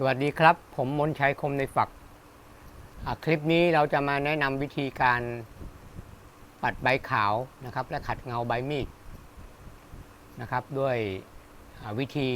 สวัสดีครับ ผมมนชัยคมในฝัก คลิปนี้เราจะมาแนะนำวิธีการปัดใบขาวนะครับ และขัดเงาใบมีดนะครับ ด้วยวิธี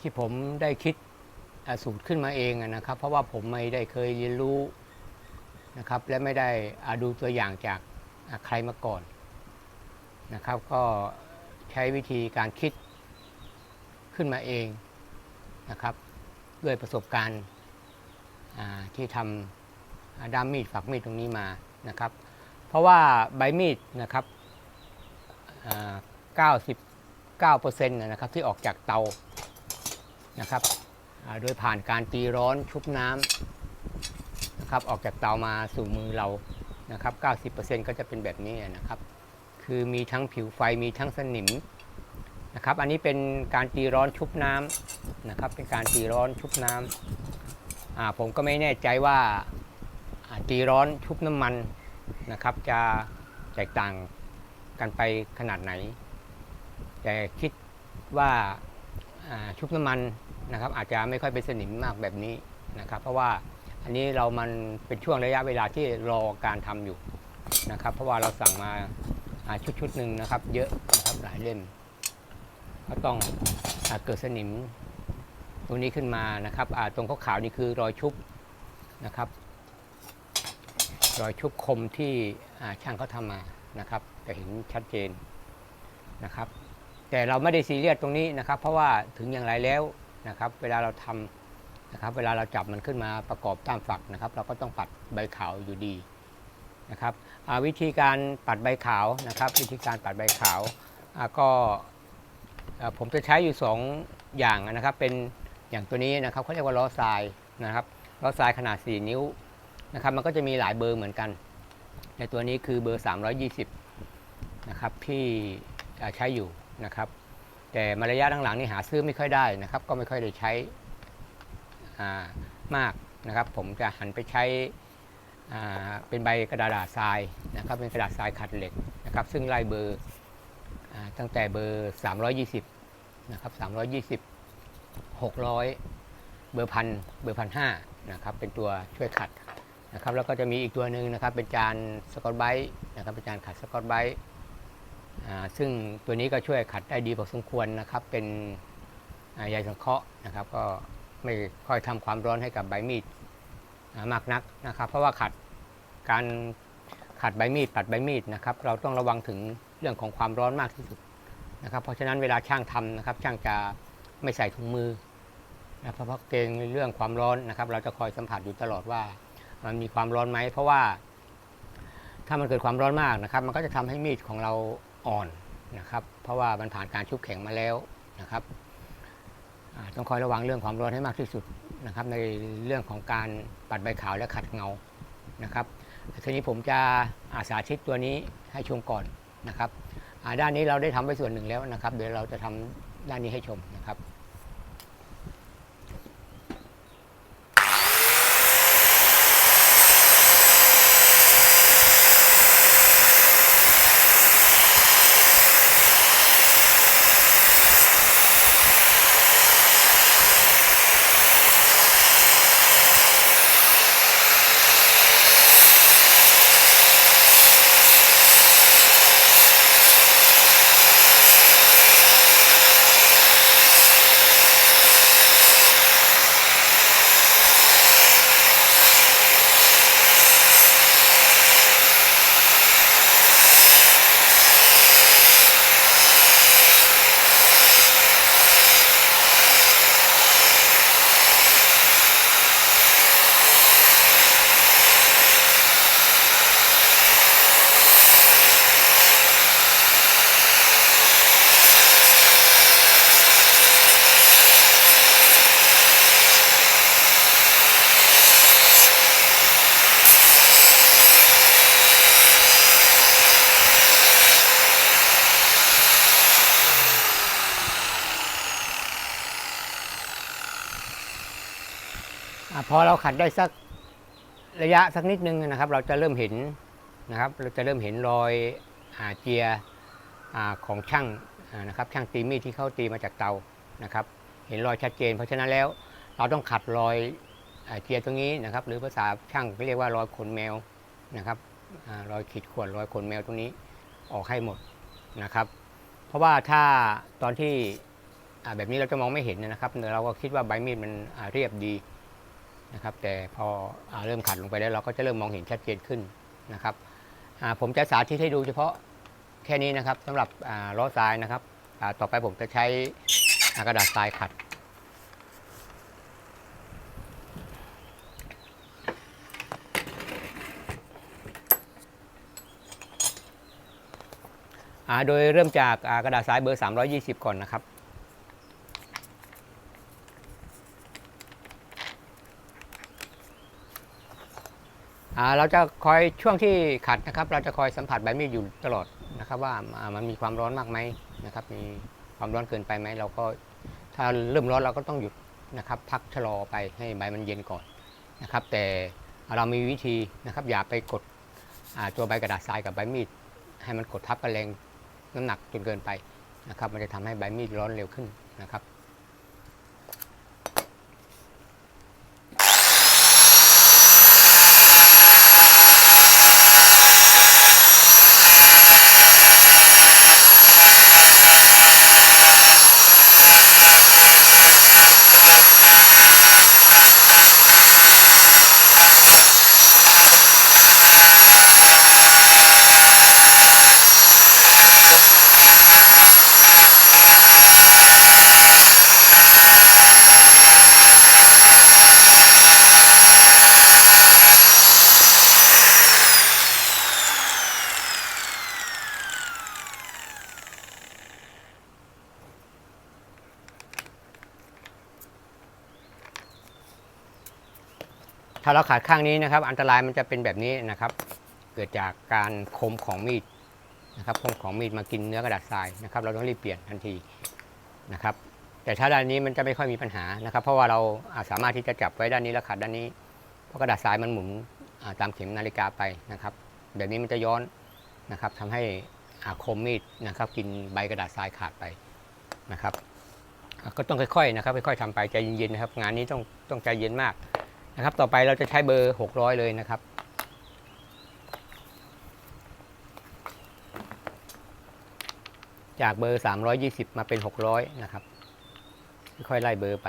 ที่ผมได้คิดสูตรขึ้นมาเองนะครับ เพราะว่าผมไม่ได้เคยเรียนรู้นะครับ และไม่ได้อาดูตัวอย่างจากใครมาก่อนนะครับ ก็ใช้วิธีการคิดขึ้นมาเอง นะครับ ด้วยประสบการณ์ที่ทำด้ามมีดฝักมีดตรงนี้มานะครับ เพราะว่าใบมีดนะครับอ่า99%นะครับที่ออกจากเตานะครับโดยผ่านการตีร้อนชุบน้ำนะครับออกจากเตามาสู่มือเรานะครับ 90%ก็จะเป็นแบบนี้นะครับ คือมีทั้งผิวไฟมีทั้งสนิมนะครับ อันนี้เป็นการตีร้อนชุบน้ำ นะครับ เป็นการตีร้อนชุบน้ำอ่าผมก็ไม่แน่ใจว่าตีร้อนชุบน้ำมันนะครับ จะแตกต่างกันไปขนาดไหน แต่คิดว่าชุบน้ำมันนะครับ อาจจะไม่ค่อยเป็นสนิมมากแบบนี้นะครับ เพราะว่าอันนี้เรามันเป็นช่วงระยะเวลาที่รอการทำอยู่นะครับ เพราะว่าเราสั่งมาชุดชุดหนึ่งนะครับ เยอะนะครับหลายเล่มก็ต้องอเกิดสนิม ตรงนี้ขึ้นมานะครับตรงขาวๆนี่คือรอยชุบนะครับ รอยชุบคมที่ช่างเขาทำมานะครับจะเห็นชัดเจนนะครับ แต่เราไม่ได้ซีเรียสตรงนี้นะครับ เพราะว่าถึงอย่างไรแล้วนะครับ เวลาเราทำนะครับ เวลาเราจับมันขึ้นมาประกอบตามฝักนะครับ เราก็ต้องปัดใบขาวอยู่ดีนะครับวิธีการปัดใบขาวนะครับ วิธีการปัดใบขาวก็ผมจะใช้อยู่2อย่างนะครับเป็น อย่างตัวนี้นะครับเขาเรียกว่าล้อทรายนะครับล้อทรายขนาด 4 นิ้วนะครับมันก็จะมีหลายเบอร์เหมือนกัน ในตัวนี้คือเบอร์ 320นะครับที่ใช้อยู่นะครับแต่มาระยะหลังๆนี่หาซื้อไม่ค่อยได้นะครับ ก็ไม่ค่อยได้ใช้ามากนะครับ ผมจะหันไปใช้เป็นใบกระดาษทรายนะครับ เป็นกระดาษทรายขัดเหล็กนะครับ ซึ่งไล่เบอร์อตั้งแต่เบอร์ 320นะครับ320 600 เบอร์พันเบอร์พันห้านะครับเป็นตัวช่วยขัดนะครับแล้วก็จะมีอีกตัวหนึ่งนะครับเป็นจานสกอตไบรท์นะครับเป็นจานขัดสกอตไบรท์ซึ่งตัวนี้ก็ช่วยขัดได้ดีพอสมควรนะครับเป็นใยสังเคราะห์นะครับ ก็ไม่ค่อยทำความร้อนให้กับใบมีดมากนักนะครับ เพราะว่าขัดการขัดใบมีดปัดใบมีดนะครับ เราต้องระวังถึงเรื่องของความร้อนมากที่สุดนะครับ เพราะฉะนั้นเวลาช่างทำนะครับช่างจะไม่ใส่ถุงมือ นะเพราะเกรงเรื่องความร้อนนะครับ เราจะคอยสัมผัสอยู่ตลอดว่า มันมีความร้อนไหม เพราะว่า ถ้ามันเกิดความร้อนมากนะครับ มันก็จะทำให้มีดของเราอ่อนนะครับ เพราะว่ามันผ่านการชุบแข็งมาแล้วนะครับต้องคอยระวังเรื่องความร้อนให้มากที่สุดนะครับ ในเรื่องของการปัดใบขาวและขัดเงานะครับทีนี้ผมจะอาสาธิตตัวนี้ให้ชมก่อนนะครับด้านนี้เราได้ทำไปส่วนหนึ่งแล้วนะครับ เดี๋ยวเราจะทำด้านนี้ให้ชมนะครับ พอเราขัดได้สักระยะสักนิดนึงนะครับ เราจะเริ่มเห็นนะครับ เราจะเริ่มเห็นรอยอาเจียอของช่างนะครับ ช่างตีมีดที่เขาตีมาจากเตานะครับ เห็นรอยชัดเจน เพราะฉะนั้นแล้วเราต้องขัดรอยอ่อเจียตรงนี้นะครับ หรือภาษาช่างเรียกว่ารอยขนแมวนะครับอรอยขีดข่วนรอยขนแมวตรงนี้ออกให้หมดนะครับ เพราะว่าถ้าตอนที่แบบนี้เราจะมองไม่เห็นนะครับ เราก็คิดว่าใบมีดมันเรียบดี นะครับแต่พออเริ่มขัดลงไปแล้วเราก็จะเริ่มมองเห็นชัดเจนขึ้นนะครับผมจะสาธิตให้ดูเฉพาะแค่นี้นะครับสำหรับล้อทรายนะครับต่อไปผมจะใช้กระดาษทรายขัดโดยเริ่มจากกระดาษทรายเบอร์ 320 ก่อนนะครับ เราจะคอยช่วงที่ขัดนะครับ เราจะคอยสัมผัสใบมีดอยู่ตลอดนะครับ ว่ามันมีความร้อนมากไหมนะครับ มีความร้อนเกินไปไหมเราก็ถ้าเริ่มร้อนเราก็ต้องหยุดนะครับ พักชะลอไปให้ใบมันเย็นก่อนนะครับ แต่เรามีวิธีนะครับ อย่าไปกดตัวใบกระดาษทรายกับใบมีด ให้มันกดทับกันแรงน้ำหนักจนเกินไปนะครับ มันจะทำให้ใบมีดร้อนเร็วขึ้นนะครับ ขาดข้างนี้นะครับ อันตรายมันจะเป็นแบบนี้นะครับ เกิดจากการคมของมีดนะครับคมของมีดมากินเนื้อกระดาษทรายนะครับ เราต้องรีบเปลี่ยนทันทีนะครับ แต่ถ้าด้านนี้มันจะไม่ค่อยมีปัญหานะครับ เพราะว่าเราสามารถที่จะจับไว้ด้านนี้แล้วขัดด้านนี้ เพราะกระดาษทรายมันหมุนตามเข็มนาฬิกาไปนะครับ แบบนี้มันจะย้อนนะครับทำให้อาคมมีดนะครับ กินใบกระดาษทรายขาดไปนะครับ ก็ต้องค่อยๆนะครับค่อยๆทำไปใจเย็นๆนะครับ งานนี้ต้องต้องใจเย็นมาก นะครับ ต่อไปเราจะใช้เบอร์ 600 เลยนะครับ จากเบอร์ 320 มาเป็น 600 นะครับ ค่อยไล่เบอร์ไป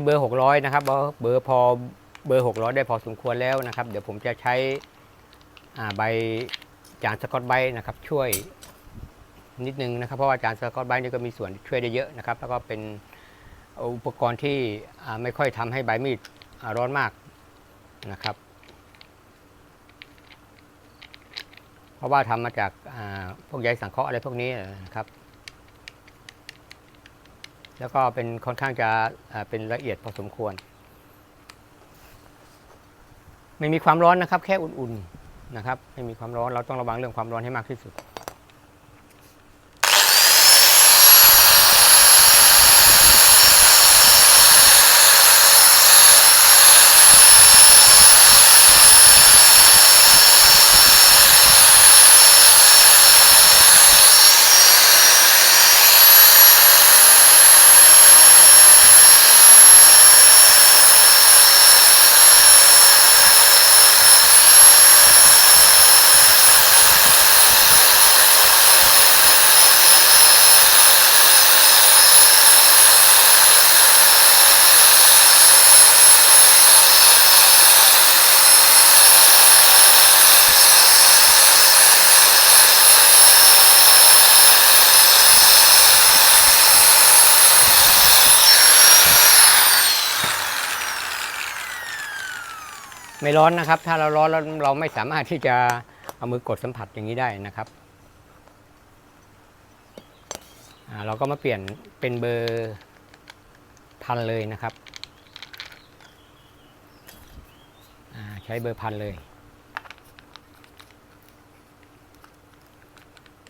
นี้เบอร์ 600 นะครับเบอร์เบอร์พอเบอร์ 600 ได้พอสมควรแล้วนะครับ เดี๋ยวผมจะใช้ใบจานสกอตไบนะครับ ช่วยนิดนึงนะครับ เพราะว่าจานสกอตไบนี่ก็มีส่วนช่วยได้เยอะนะครับ แล้วก็เป็นอุปกรณ์ที่ไม่ค่อยทำให้ใบมีดร้อนมากนะครับ เพราะว่าทำมาจากพวกใยสังเคราะห์อะไรพวกนี้นะครับ แล้วก็เป็นค่อนข้างจะเป็นละเอียดพอสมควร ไม่มีความร้อนนะครับ แค่อุ่นๆนะครับ ไม่มีความร้อนเราต้องระวังเรื่องความร้อนให้มากที่สุด ไม่ร้อนนะครับ ถ้าเราร้อนแล้วเราไม่สามารถที่จะเอามือกดสัมผัสอย่างนี้ได้นะครับเราก็มาเปลี่ยนเป็นเบอร์พันเลยนะครับ ใช้เบอร์พันเลย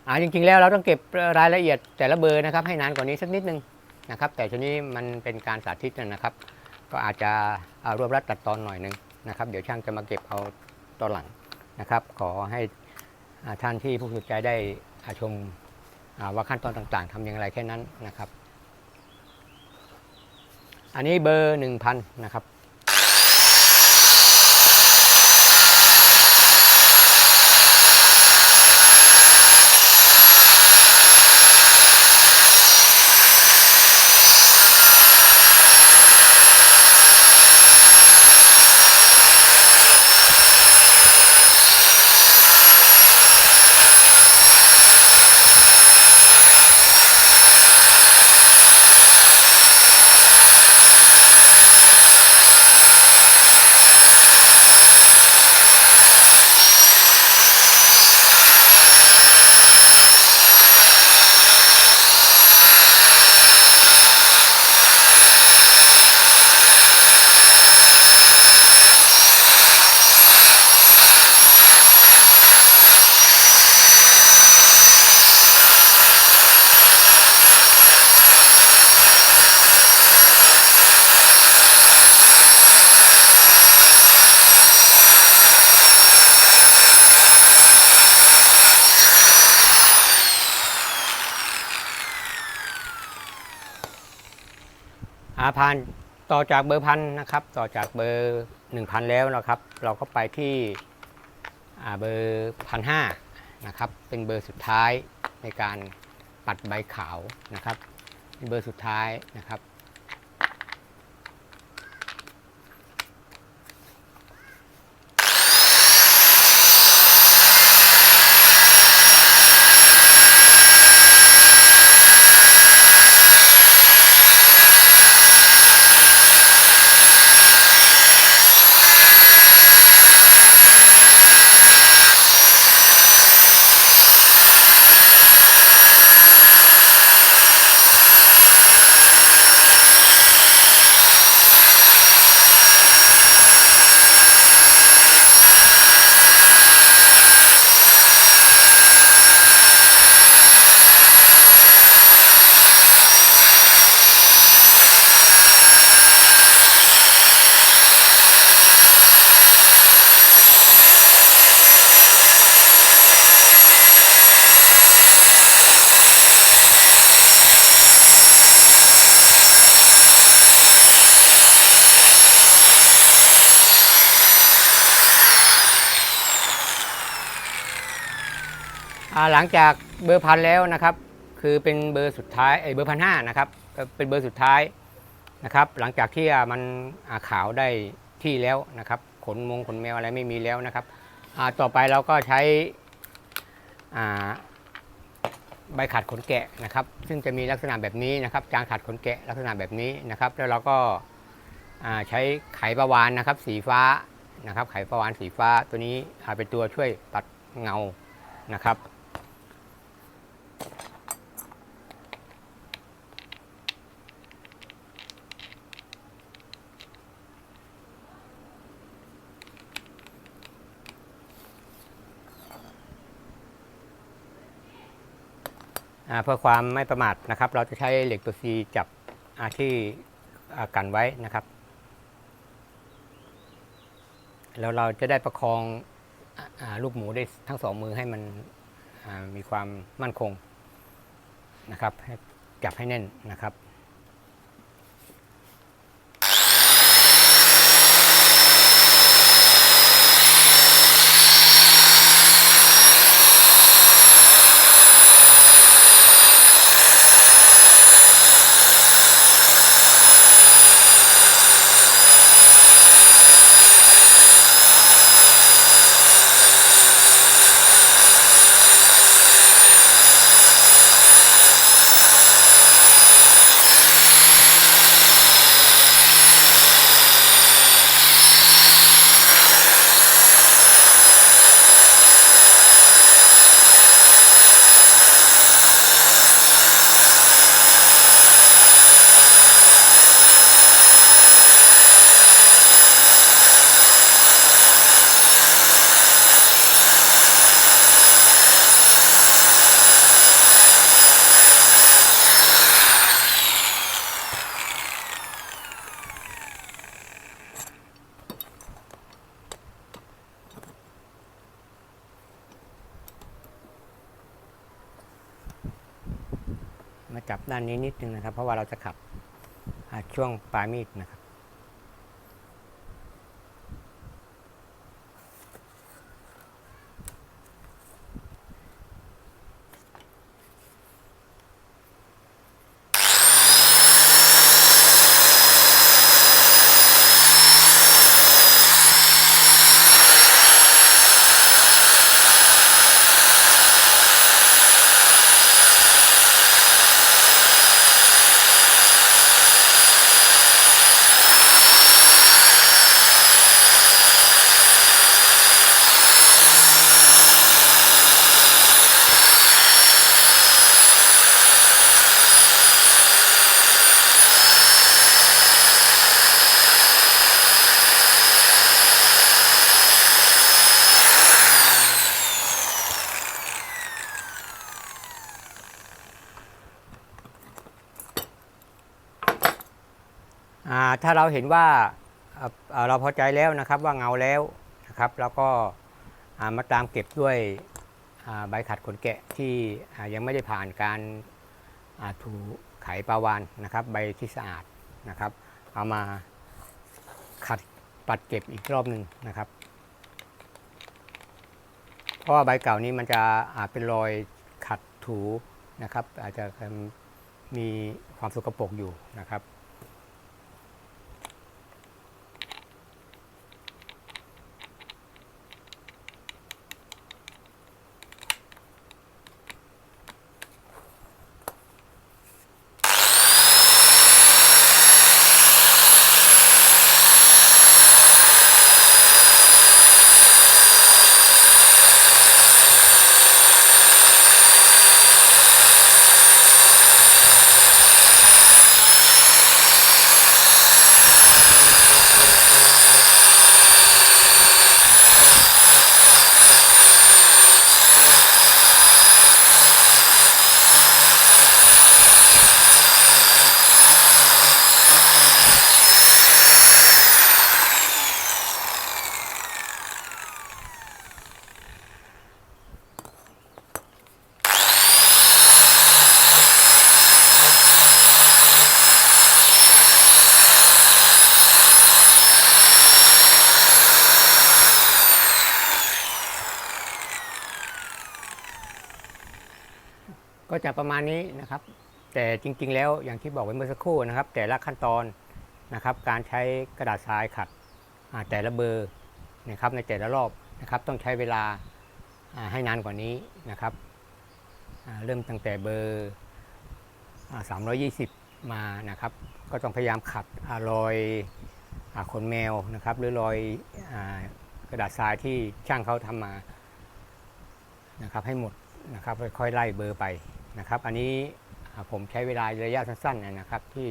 อ่าจริงๆแล้วเราต้องเก็บรายละเอียดแต่ละเบอร์นะครับ ให้นานกว่านี้สักนิดนึงนะครับ แต่ทีนี้มันเป็นการสาธิตนะครับ ก็อาจจะรวบรัดตัดตอนหน่อยหนึง นะครับ เดี๋ยวช่างจะมาเก็บเอาตอนหลังนะครับ ขอให้ท่านที่ผู้สนใจได้อชมอว่าขั้นตอนต่างๆทำอย่างไรแค่นั้นนะครับ อันนี้เบอร์ 1,000 นะครับ อาผ่านต่อจากเบอร์พันนะครับ ต่อจากเบอร์หนึ่งพันแล้วนะครับ เราก็ไปที่เบอร์พันห้านะครับ เป็นเบอร์สุดท้ายในการปัดใบขาวนะครับ เบอร์สุดท้ายนะครับ หลังจากเบอร์พันแล้วนะครับ คือเป็นเบอร์สุดท้ายไอ้เบอร์พันห้านะครับเป็นเบอร์สุดท้ายนะครับ หลังจากที่มันขาวได้ที่แล้วนะครับ ขนมงขนแมวอะไรไม่มีแล้วนะครับต่อไปเราก็ใช้ใบขัดขนแกะนะครับ ซึ่งจะมีลักษณะแบบนี้นะครับจางขัดขนแกะลักษณะแบบนี้นะครับ แล้วเราก็ใช้ไขประวานนะครับ สีฟ้านะครับ ไขประวานสีฟ้าตัวนี้เป็นตัวช่วยตัดเงานะครับ เพื่อความไม่ประมาทนะครับ เราจะใช้เหล็กตัวซีจับอาที่กันไว้นะครับ แล้วเราจะได้ประคองอลูกหมูได้ทั้งสองมือให้มันมีความมั่นคงนะครับจับให้แน่นนะครับ ด้านนี้นิดนึงนะครับ เพราะว่าเราจะขับช่วงปลายมีดนะครับ อ่า ถ้าเราเห็นว่าเราพอใจแล้วนะครับว่าเงาแล้วนะครับแล้วก็มาตามเก็บด้วยใบขัดขนแกะที่ยังไม่ได้ผ่านการถูไขปลาวานนะครับ ใบที่สะอาดนะครับ เอามาขัดปัดเก็บอีกรอบหนึ่งนะครับ เพราะว่าใบเก่านี้มันจะอาจเป็นรอยขัดถูนะครับ อาจจะมีความสกปรกอยู่นะครับ ก็จะประมาณนี้นะครับ แต่จริง ๆ แล้วอย่างที่บอกไว้เมื่อสักครู่นะครับ แต่ละขั้นตอนนะครับ การใช้กระดาษทรายขัดแต่ละเบอร์นะครับในแต่ละรอบนะครับ ต้องใช้เวลาให้นานกว่านี้นะครับเริ่มตั้งแต่เบอร์320 มานะครับ ก็ต้องพยายามขัดอรอยอขนแมวนะครับ หรือรอยอกระดาษทรายที่ช่างเขาทำมานะครับให้หมดนะครับค่อยๆไล่เบอร์ไป นะครับ อันนี้ผมใช้เวลาระยะสั้นๆนะครับ ที่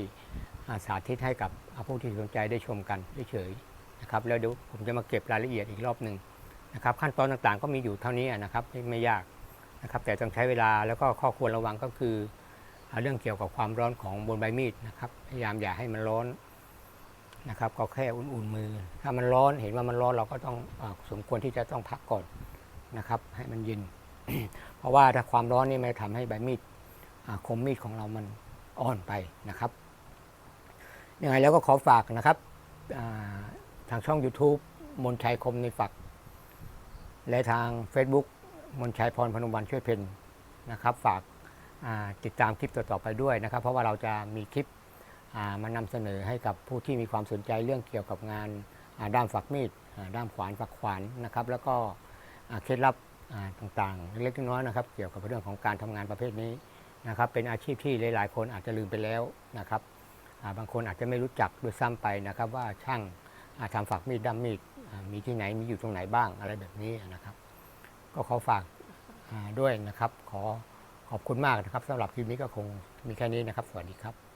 สาธิตให้กับผู้ที่สนใจได้ชมกันเฉยๆนะครับแล้วเดี๋ยวผมจะมาเก็บรายละเอียดอีกรอบหนึ่งนะครับ ขั้นตอนต่างๆก็มีอยู่เท่านี้นะครับไม่ยากนะครับแต่ต้องใช้เวลาแล้วก็ข้อควรระวังก็คือ เรื่องเกี่ยวกับความร้อนของบนใบมีดนะครับพยายามอย่าให้มันร้อนนะครับก็แค่อุ่นๆมือ ถ้ามันร้อนเห็นว่ามันร้อนเราก็ต้องอสมควรที่จะต้องพักก่อนนะครับ ให้มันเย็น เพราะว่าถ้าความร้อนนี่มันทำให้ใบมีดคมมีดของเรามันอ่อนไปนะครับยังไงแล้วก็ขอฝากนะครับทางช่อง YouTube มนชัยคมในฝัก และทาง Facebook มนชัยพรพนมวันช่วยเพนนะครับ ฝากติดตามคลิปต่อๆไปด้วยนะครับ เพราะว่าเราจะมีคลิปมานำเสนอให้กับผู้ที่มีความสนใจเรื่องเกี่ยวกับงานด้ามฝักมีดด้ามขวานฝักขวานนะครับ แล้วก็เคล็ดลับ ต่างๆ เล็กน้อยนะครับ เกี่ยวกับเรื่องของการทำงานประเภทนี้นะครับ เป็นอาชีพที่หลายๆ คนอาจจะลืมไปแล้วนะครับบางคนอาจจะไม่รู้จักด้วยซ้ำไปนะครับ ว่าช่างาทำฝักมีดด้ามมีดมีที่ไหนมีอยู่ตรงไหนบ้างอะไรแบบนี้นะครับ ก็ขอฝากาด้วยนะครับ ขอขอบคุณมากนะครับสำหรับคลิปนี้ก็คงมีแค่นี้นะครับ สวัสดีครับ